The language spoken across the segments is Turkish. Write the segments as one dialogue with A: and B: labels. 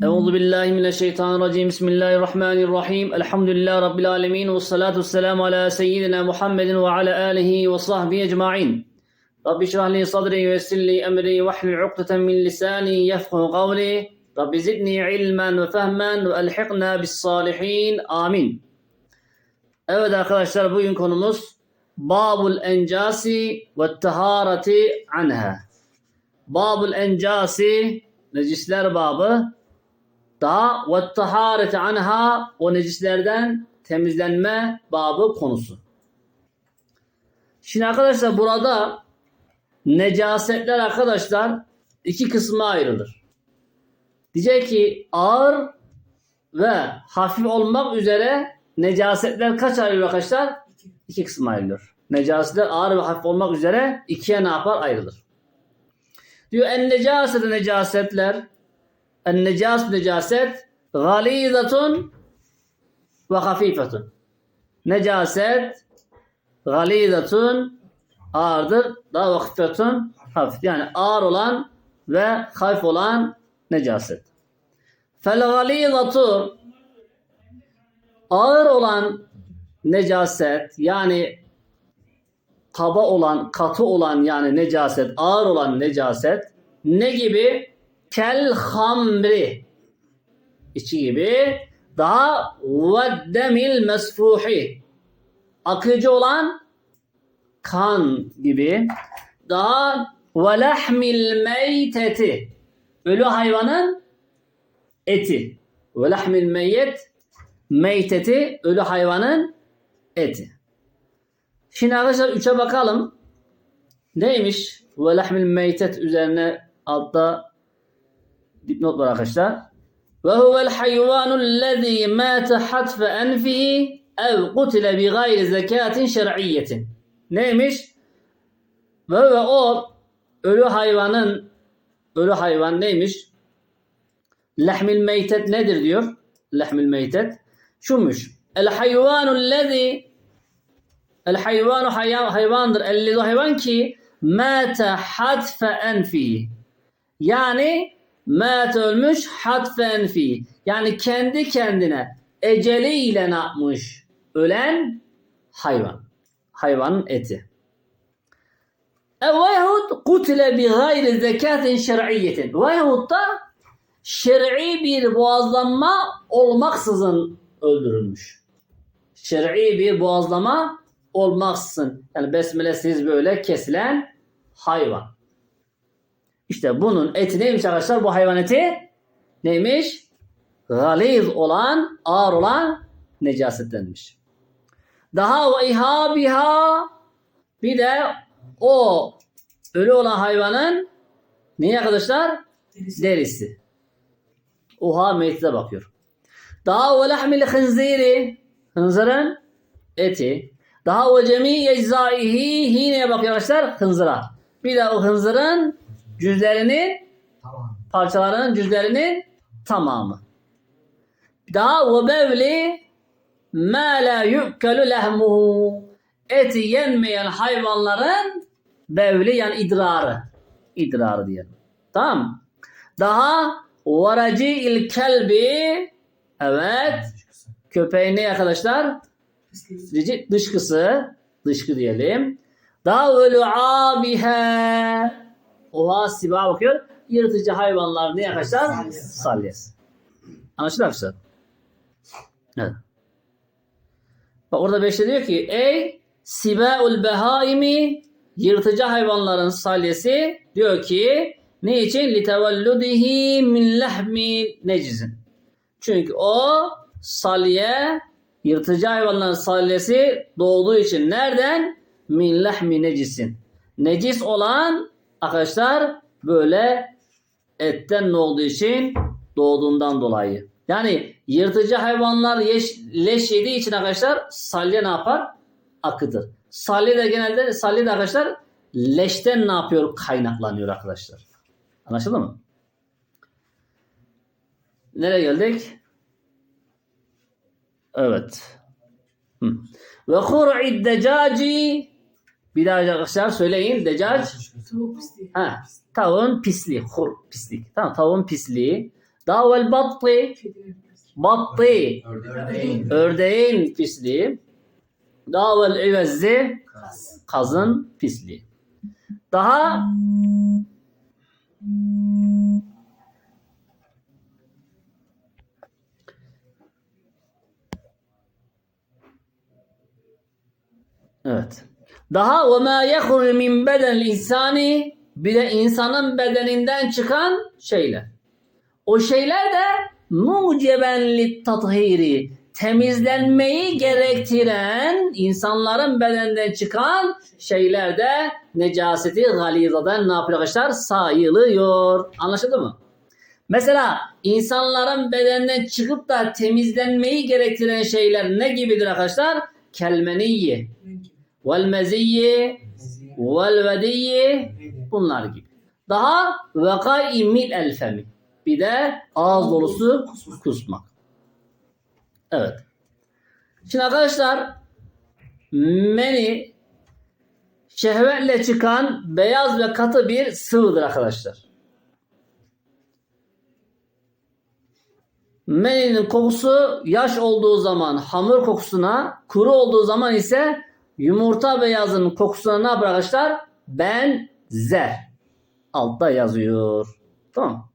A: أعوذ بالله من الشيطان الرجيم. بسم الله الرحمن الرحيم. الحمد لله رب العالمين والصلاة والسلام على سيدنا محمد وعلى آله وصحبه أجمعين. رب اشرح لي صدري ويسر لي أمري واحلل عقدة من لساني يفقه قولي. رب زدني علما وفهما وألحقنا بالصالحين. آمين. Evet arkadaşlar bugün konumuz Babul Encasi ve Taharati Anha. Babul Encasi Necisler babı. Daha ve tahareti anha o necislerden temizlenme babı konusu. Şimdi arkadaşlar burada necasetler arkadaşlar iki kısma ayrılır. Diyecek ki ağır ve hafif olmak üzere necasetler kaç ayrılıyor arkadaşlar? İki kısma ayrılıyor. Necasetler ağır ve hafif olmak üzere ikiye ne yapar? Ayrılır. Diyor en necaset necasetler en necas necaset galizatun ve hafifetun. Necaset galizatun ağırdır. Daha ve hafifetun hafif. Yani ağır olan ve hafif olan necaset. Fel galizatu ağır olan necaset yani kaba olan, katı olan yani necaset, ağır olan necaset ne gibi? Kel hamri içi gibi daha ve demil mesfuhi akıcı olan kan gibi daha ve lahmil meyteti ölü hayvanın eti ve lahmil meyyet meyteti ölü hayvanın eti. Şimdi arkadaşlar 3'e bakalım. Neymiş? Ve lahmil meytet üzerine altta dipnot var arkadaşlar. Ve huvel hayvanu lezî mâte hatfe enfihi ev kutile bi gayri zekatin şer'iyyetin. Neymiş? Ve ve o ölü hayvanın ölü hayvan neymiş? Lahmil meytet nedir diyor? Lahmil meytet. Şumuş. El hayvanu lezî El hayvanu hayvan, hayvandır. Elli hayvan ki mâte hatfe enfi. Yani mâte ölmüş hatfe enfi. Yani kendi kendine eceliyle ne yapmış? Ölen hayvan. Hayvanın eti. Veyahut kutile bi gayri zekatin şer'iyyetin. Veyahut da şer'i bir boğazlanma olmaksızın öldürülmüş. Şer'i bir boğazlama olmaksızın yani besmelesiz böyle kesilen hayvan. İşte bunun eti neymiş arkadaşlar? Bu hayvan eti neymiş? Galiz olan, ağır olan necasetlenmiş. Daha ve ihabiha bir de o ölü olan hayvanın neyi arkadaşlar?
B: Derisi.
A: Derisi. Oha meytine bakıyor. Daha ve lahmil hınziri hınzırın eti. Daha ve cemi eczaihi hineye bakıyor arkadaşlar hınzıra. Bir de o hınzırın cüzlerinin
B: Tamam.
A: parçalarının cüzlerinin tamamı. Daha ve bevli ma la yu'kelu lehmuhu eti yenmeyen hayvanların bevli yani idrarı. İdrarı diyelim. Tamam. Daha varaci il kelbi evet köpeğin ne arkadaşlar? Dışkısı, dışkı diyelim. Daha ölü abihe. Oha siba bakıyor. Yırtıcı hayvanlar ne arkadaşlar?
B: Salyası.
A: Anlaşıldı arkadaşlar? Evet. Bak orada beşte diyor ki ey sibaul behaimi yırtıcı hayvanların salyesi diyor ki ne için? Litevelludihi min lahmi necizin. Çünkü o salye yırtıcı hayvanların salyesi doğduğu için nereden? Min lahmi necisin. Necis olan arkadaşlar böyle etten ne olduğu için doğduğundan dolayı. Yani yırtıcı hayvanlar yeş, leş yediği için arkadaşlar salya ne yapar? Akıtır. Salya da genelde salya da arkadaşlar leşten ne yapıyor? Kaynaklanıyor arkadaşlar. Anlaşıldı mı? Nereye geldik? Evet. Ve hur'i decaci bir daha arkadaşlar söyleyin. Decac
B: pisliği.
A: Ha, tavuğun pisliği, hur pislik. Tamam, tavuğun pisliği Daha vel battı. Battı.
B: Ördeğin.
A: Ördeğin pisliği. Daha vel ivezzi. Kazın pisliği. Daha Evet. Daha ve ma yahrucu min bedenil insani bir de insanın bedeninden çıkan şeyler. O şeyler de muceben lit tathiri temizlenmeyi gerektiren insanların bedeninden çıkan şeyler de necaseti galizadan ne yapıyor arkadaşlar? Sayılıyor. Anlaşıldı mı? Mesela insanların bedeninden çıkıp da temizlenmeyi gerektiren şeyler ne gibidir arkadaşlar? Kelmeniyye, vel meziyye, vel vediyye bunlar gibi. Daha vekai mil el femi. Bir de ağız dolusu kusmak. Evet. Şimdi arkadaşlar meni şehvetle çıkan beyaz ve katı bir sıvıdır arkadaşlar. Meninin kokusu yaş olduğu zaman hamur kokusuna, kuru olduğu zaman ise yumurta beyazının kokusuna ne yapar arkadaşlar? Benzer. Altta yazıyor. Tamam.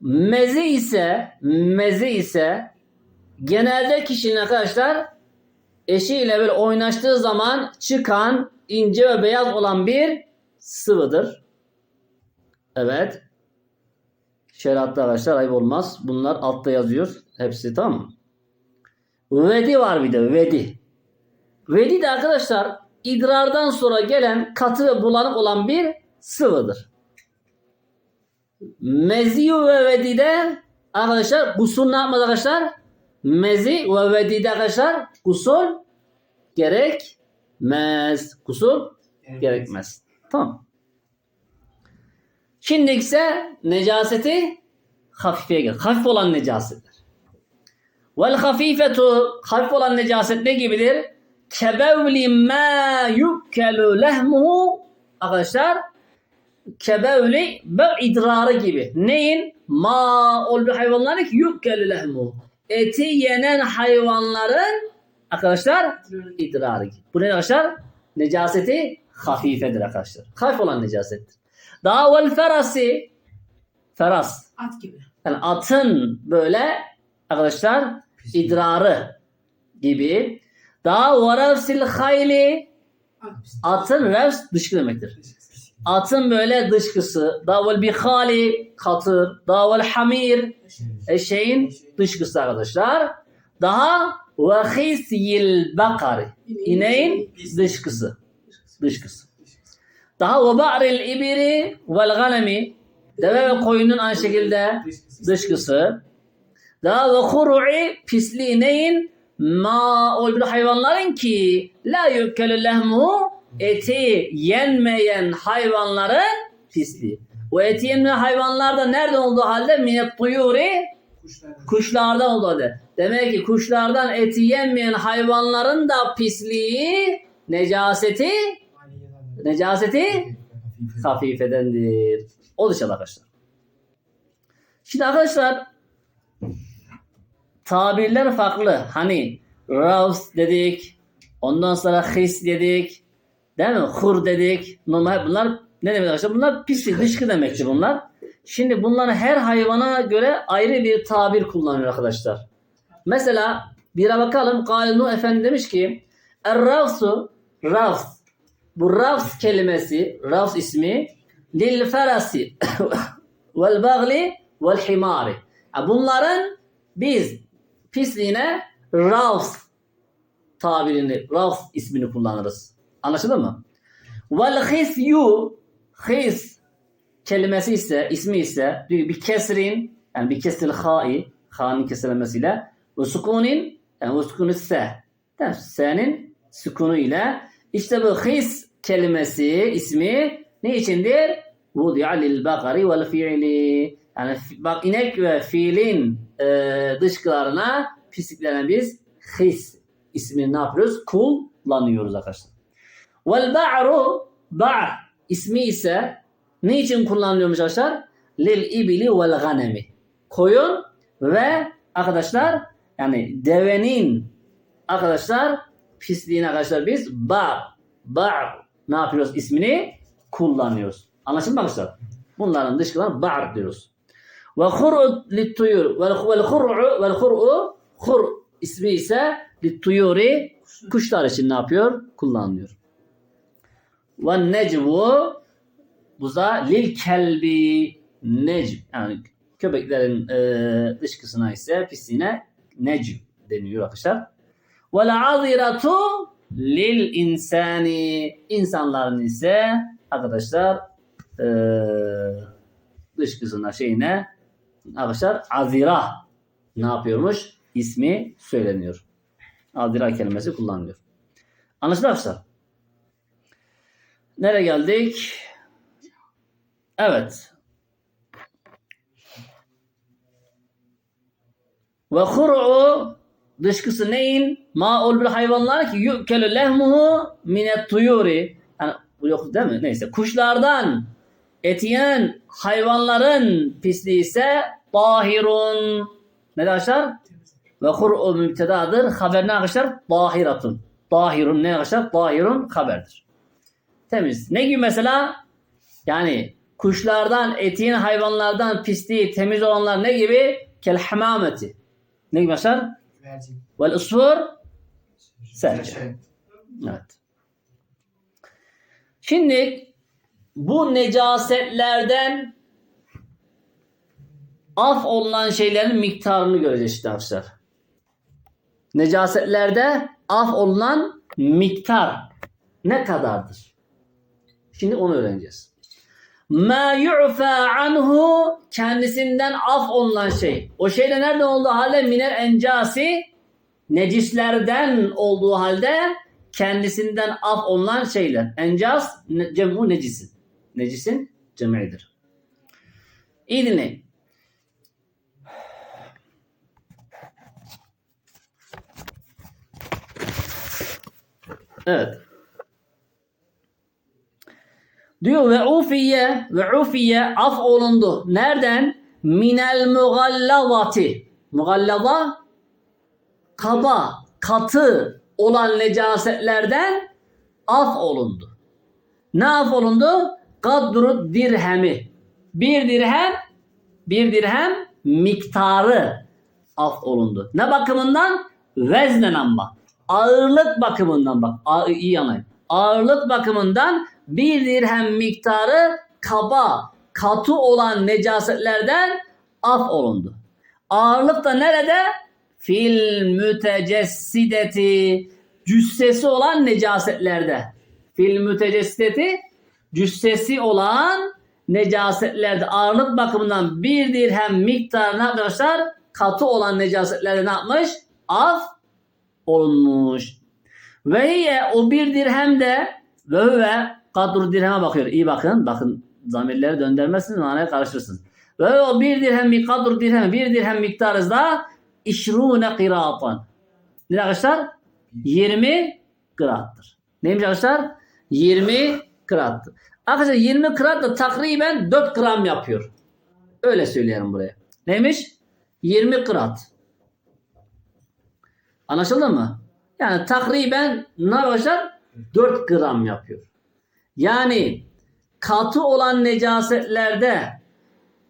A: Mezi ise mezi ise genelde kişinin arkadaşlar eşiyle böyle oynaştığı zaman çıkan ince ve beyaz olan bir sıvıdır. Evet. Şeriatta arkadaşlar ayıp olmaz. Bunlar altta yazıyor. Hepsi tamam mı? Vedi var bir de vedi. Vedi de arkadaşlar idrardan sonra gelen katı ve bulanık olan bir sıvıdır. Meziyu ve vedide arkadaşlar gusül ne yapmaz arkadaşlar? Mezi ve vedide arkadaşlar gusül gerekmez. Gusül gerekmez. Tamam. Şimdi ise necaseti hafifeye gel. Hafif olan necasetler. Vel hafifetu hafif olan necaset ne gibidir? Kebevli ma yukkelu lehmuhu arkadaşlar kebevli be idrarı gibi. Neyin? Ma ol bir hayvanların ki yukkelu lehmuhu. Eti yenen hayvanların arkadaşlar idrarı gibi. Bu ne arkadaşlar? Necaseti hafifedir arkadaşlar. Hafif olan necasettir. Daha vel ferasi feras.
B: At gibi.
A: Yani atın böyle arkadaşlar idrarı gibi. Daha varevsil hayli
B: At pis.
A: atın revs dışkı demektir. Atın böyle dışkısı. Davel bihali katır. Davel hamir eşeğin dışkısı arkadaşlar. Daha ve hisyil bakari ineğin dışkısı. Dışkısı. Daha ve ba'ril ibiri vel ganemi deve ve koyunun aynı şekilde dışkısı. Daha ve huru'i pisli ineğin ma bir hayvanların ki la yukelü lehmuhu eti yenmeyen hayvanların pisliği. O eti yenmeyen hayvanlar da nereden olduğu halde minet tuyuri
B: Kuşlar.
A: kuşlardan olduğu halde. Demek ki kuşlardan eti yenmeyen hayvanların da pisliği necaseti necaseti hafifedendir. O dışarıda arkadaşlar. Şimdi arkadaşlar tabirler farklı. Hani ravs dedik. Ondan sonra his dedik. Değil mi? Hur dedik. Normal bunlar ne demek arkadaşlar? Bunlar pislik, dışkı demektir bunlar. Şimdi bunların her hayvana göre ayrı bir tabir kullanıyor arkadaşlar. Mesela bir bakalım. Galinu Efendi demiş ki Er-ravsu ravs bu ravs kelimesi, ravs ismi lil ferasi vel bagli vel himari. Bunların biz pisliğine ravs tabirini, ravs ismini kullanırız. Anlaşıldı mı? Vel hisyu his kelimesi ise, ismi ise bir kesrin yani bir kesril ha'i ha'nın kesrilmesiyle ve sukunin yani ve sukunu se. Se'nin sukunu ile işte bu his kelimesi ismi ne içindir? Vudi'a lil bakari vel fiili. Yani bak inek ve fiilin e, dışkılarına pisliklerine biz his ismini ne yapıyoruz? Kullanıyoruz arkadaşlar. Vel ba'ru ba' ismi ise ne için kullanılıyormuş arkadaşlar? Lil ibili vel ganemi. koyun ve arkadaşlar yani devenin arkadaşlar pisliğini arkadaşlar biz bar bar ne yapıyoruz ismini kullanıyoruz. Anlaşıldı mı arkadaşlar? Bunların dışkılarına bar diyoruz. Ve hur'u littuyur. Vel hur'u vel hur'u hur ismi ise littuyuri kuşlar için ne yapıyor? Kullanılıyor. Ve necvu bu da lil kelbi necm yani köpeklerin e, dışkısına ise pisliğine necm deniyor arkadaşlar. Ve aziratu lil insani insanların ise arkadaşlar e, dışkısına şeyine arkadaşlar azira ne yapıyormuş? İsmi söyleniyor. Azira kelimesi kullanılıyor. Anlaşıldı arkadaşlar? Nereye geldik? Evet. Ve hur'u dışkısı neyin? Ma'ul bil hayvanlar ki yu'kelu lehmuhu minet tuyuri. Yani yok değil mi? Neyse. Kuşlardan eti yenen hayvanların pisliği ise tahirun. Ne arkadaşlar? Ve hur'u mübtedadır. Haber ne arkadaşlar? Tahiratun. Tahirun ne arkadaşlar? Tahirun haberdir. Temiz. Ne gibi mesela? Yani kuşlardan, etiğin hayvanlardan pisliği temiz olanlar ne gibi? Kel hamameti. Ne gibi arkadaşlar? Vel usfur. Serçe. Evet. Şimdi bu necasetlerden af olunan şeylerin miktarını göreceğiz işte arkadaşlar. Necasetlerde af olunan miktar ne kadardır? Şimdi onu öğreneceğiz. Ma yu'fa anhu kendisinden af olunan şey. O şey de nereden olduğu halde minel encasi necislerden olduğu halde kendisinden af olunan şeyler. Encas cem'u necisin. Necisin cem'idir. İyi dinleyin. Evet. Diyor ve ufiye ve ufiye af olundu. Nereden? Minel mugallazati. Mugallaza kaba, katı olan necasetlerden af olundu. Ne af olundu? Kadru dirhemi. Bir dirhem, bir dirhem miktarı af olundu. Ne bakımından? Veznen ama. Ağırlık bakımından bak. A- iyi anlayın. Ağırlık bakımından bir dirhem miktarı kaba, katı olan necasetlerden af olundu. Ağırlık da nerede? Fil mütecessideti cüssesi olan necasetlerde. Fil mütecessideti cüssesi olan necasetlerde ağırlık bakımından bir dirhem miktarına arkadaşlar katı olan necasetlerde ne yapmış? Af olunmuş. Ve hiye o bir dirhem de ve ve kadru dirheme bakıyor. İyi bakın. Bakın zamirleri döndürmezsiniz manaya karıştırırsınız. Ve o bir dirhem mi kadru dirhem bir dirhem miktarı da işrune kıratan. Ne arkadaşlar? 20 kıraattır. Neymiş arkadaşlar? 20 kıraattır. Arkadaşlar 20 kıraat da takriben 4 gram yapıyor. Öyle söyleyelim buraya. Neymiş? 20 kıraat. Anlaşıldı mı? Yani takriben ne arkadaşlar? 4 gram yapıyor. Yani katı olan necasetlerde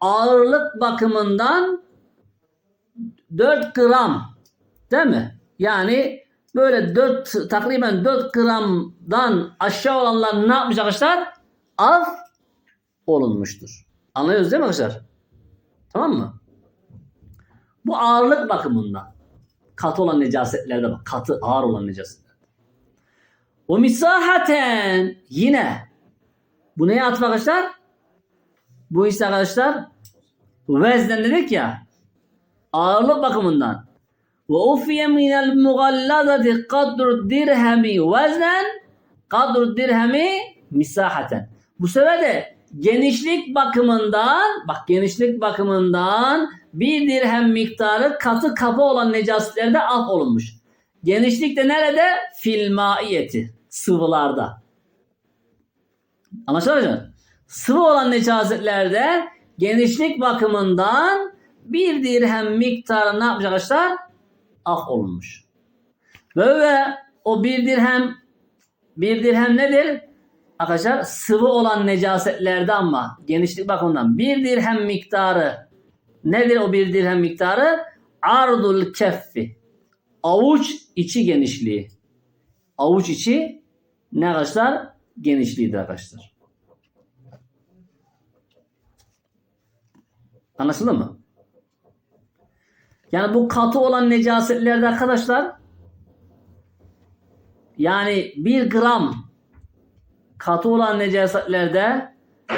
A: ağırlık bakımından 4 gram değil mi? Yani böyle 4 takriben 4 gramdan aşağı olanlar ne yapmış arkadaşlar? Af olunmuştur. Anlıyoruz değil mi arkadaşlar? Tamam mı? Bu ağırlık bakımından. Katı olan necasetlerde bak. Katı ağır olan necasetler. O misahaten yine bu neye atf arkadaşlar? Bu ise arkadaşlar vezden dedik ya ağırlık bakımından ve ufiye minel mugallazati kadru dirhemi veznen kadru dirhemi misahaten. Bu sefer de genişlik bakımından bak genişlik bakımından bir dirhem miktarı katı kapı olan necasetlerde af olunmuş. Genişlik de nerede? Fil maiyeti. Sıvılarda. Anlaşılıyor mu? Sıvı olan necasetlerde genişlik bakımından bir dirhem miktarı ne yapacak arkadaşlar? Af olunmuş. Böyle o bir dirhem bir dirhem nedir? Arkadaşlar sıvı olan necasetlerde ama genişlik bakımından bir dirhem miktarı nedir o bir dirhem miktarı? Ardul keffi. Avuç içi genişliği. Avuç içi ne arkadaşlar? Genişliğidir arkadaşlar. Anlaşıldı mı? Yani bu katı olan necasetlerde arkadaşlar yani bir gram katı olan necasetlerde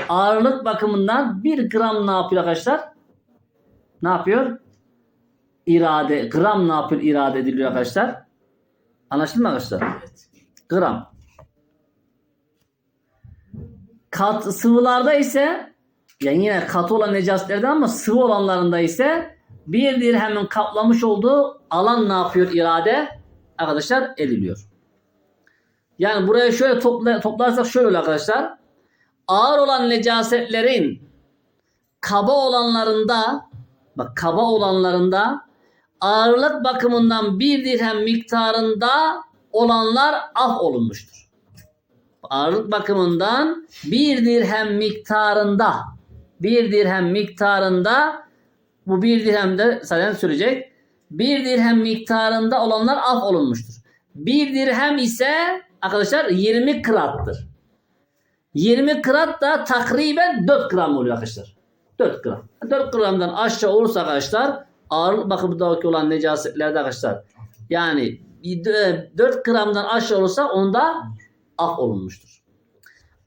A: ağırlık bakımından bir gram ne yapıyor arkadaşlar? Ne yapıyor? İrade, gram ne yapıyor? İrade ediliyor arkadaşlar. Anlaşıldı mı arkadaşlar?
B: Evet.
A: Gram. Kat, sıvılarda ise yani yine katı olan necasitlerden ama sıvı olanlarında ise bir dirhemin kaplamış olduğu alan ne yapıyor irade? Arkadaşlar ediliyor. Yani buraya şöyle topla, toplarsak şöyle oluyor arkadaşlar. Ağır olan necasetlerin kaba olanlarında bak kaba olanlarında ağırlık bakımından bir dirhem miktarında olanlar af olunmuştur. Ağırlık bakımından bir dirhem miktarında bir dirhem miktarında bu bir dirhemde zaten sürecek. Bir dirhem miktarında olanlar af olunmuştur. Bir dirhem ise arkadaşlar 20 kırattır. 20 kırat da takriben 4 gram oluyor arkadaşlar. 4 gram. 4 gramdan aşağı olursa arkadaşlar ağırlık bakımındaki olan necasetlerde arkadaşlar yani 4 gramdan aşağı olursa onda af olunmuştur.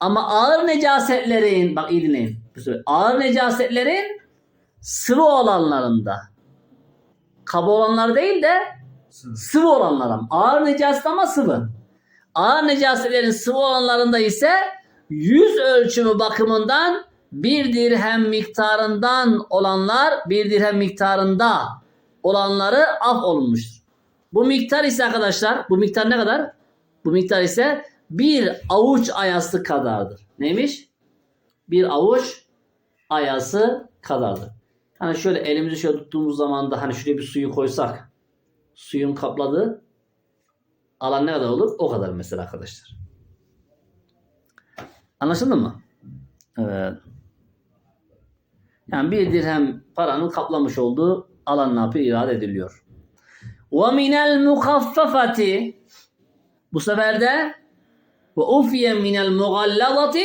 A: Ama ağır necasetlerin bak iyi dinleyin. Ağır necasetlerin sıvı olanlarında kaba olanlar değil de sıvı olanlara. Ağır necaset ama sıvı. Ağır necasetlerin sıvı olanlarında ise yüz ölçümü bakımından bir dirhem miktarından olanlar bir dirhem miktarında olanları af olunmuştur. Bu miktar ise arkadaşlar bu miktar ne kadar? Bu miktar ise bir avuç ayası kadardır. Neymiş? Bir avuç ayası kadardır. Hani şöyle elimizi şöyle tuttuğumuz zaman da hani şuraya bir suyu koysak suyun kapladığı alan ne kadar olur? O kadar mesela arkadaşlar. Anlaşıldı mı? Evet. Yani bir dirhem paranın kaplamış olduğu alan ne yapıyor? İrade ediliyor. وَمِنَ الْمُخَفَّفَةِ Bu sefer de وَاُفِيَ مِنَ الْمُغَلَّظَةِ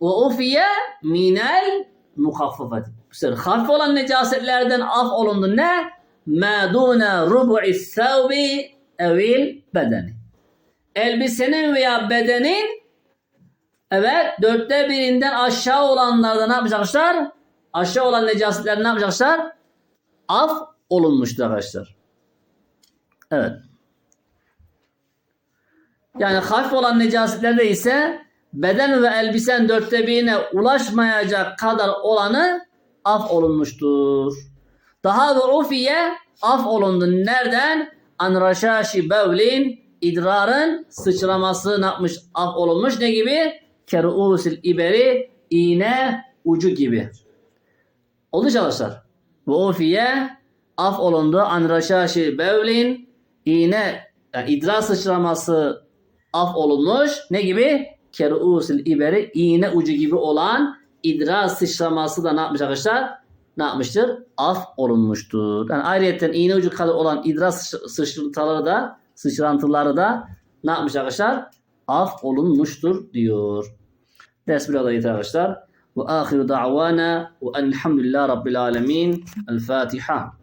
A: وَاُفِيَ مِنَ الْمُخَفَّفَةِ işte hafif olan necasetlerden af olundu. Ne? Mâdûne rubu'i sevbi evil bedeni. Elbisenin veya bedenin evet dörtte birinden aşağı olanlarda ne yapacaklar? Aşağı olan necasetler ne yapacaklar? Af olunmuştur arkadaşlar. Evet. Yani hafif olan necasetlerde ise beden ve elbisen dörtte birine ulaşmayacak kadar olanı af olunmuştur. Daha ve ufiye af olundu. Nereden? An raşaşi bevlin idrarın sıçraması ne yapmış? Af olunmuş. Ne gibi? Keruusil iberi iğne ucu gibi. Oldu çalışlar. Ve ufiye af olundu. An raşaşi bevlin iğne yani idrar sıçraması af olunmuş. Ne gibi? Keruusil iberi iğne ucu gibi olan idrar sıçraması da ne yapmış arkadaşlar? Ne yapmıştır? Af olunmuştur. Yani ayrıyetten iğne ucu kadar olan idrar sıç- sıçrantıları da sıçrantıları da ne yapmış arkadaşlar? Af olunmuştur diyor. Ders burada yeter arkadaşlar. Ve ahiru da'vana ve elhamdülillah rabbil alemin. El Fatiha.